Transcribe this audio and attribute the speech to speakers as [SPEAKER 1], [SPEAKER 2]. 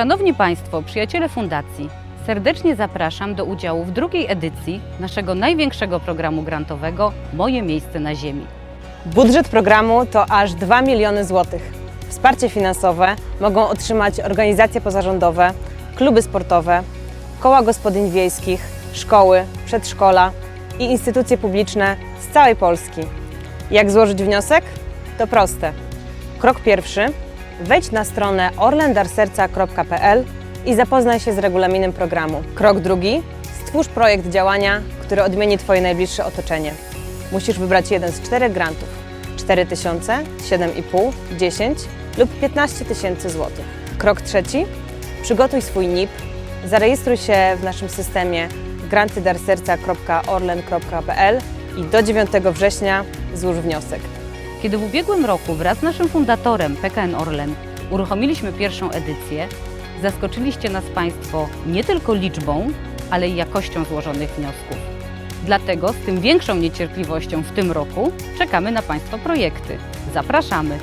[SPEAKER 1] Szanowni Państwo, przyjaciele Fundacji, serdecznie zapraszam do udziału w drugiej edycji naszego największego programu grantowego Moje miejsce na Ziemi.
[SPEAKER 2] Budżet programu to aż 2 miliony złotych. Wsparcie finansowe mogą otrzymać organizacje pozarządowe, kluby sportowe, koła gospodyń wiejskich, szkoły, przedszkola i instytucje publiczne z całej Polski. Jak złożyć wniosek? To proste. Krok pierwszy. Wejdź na stronę orlendarserca.pl i zapoznaj się z regulaminem programu. Krok drugi. Stwórz projekt działania, który odmieni Twoje najbliższe otoczenie. Musisz wybrać jeden z czterech grantów. 4 tysiące, 7,5, 10 lub 15 tysięcy złotych. Krok trzeci. Przygotuj swój NIP, zarejestruj się w naszym systemie grantydarserca.orlen.pl i do 9 września złóż wniosek.
[SPEAKER 1] Kiedy w ubiegłym roku wraz z naszym fundatorem PKN Orlen uruchomiliśmy pierwszą edycję, zaskoczyliście nas Państwo nie tylko liczbą, ale i jakością złożonych wniosków. Dlatego z tym większą niecierpliwością w tym roku czekamy na Państwa projekty. Zapraszamy!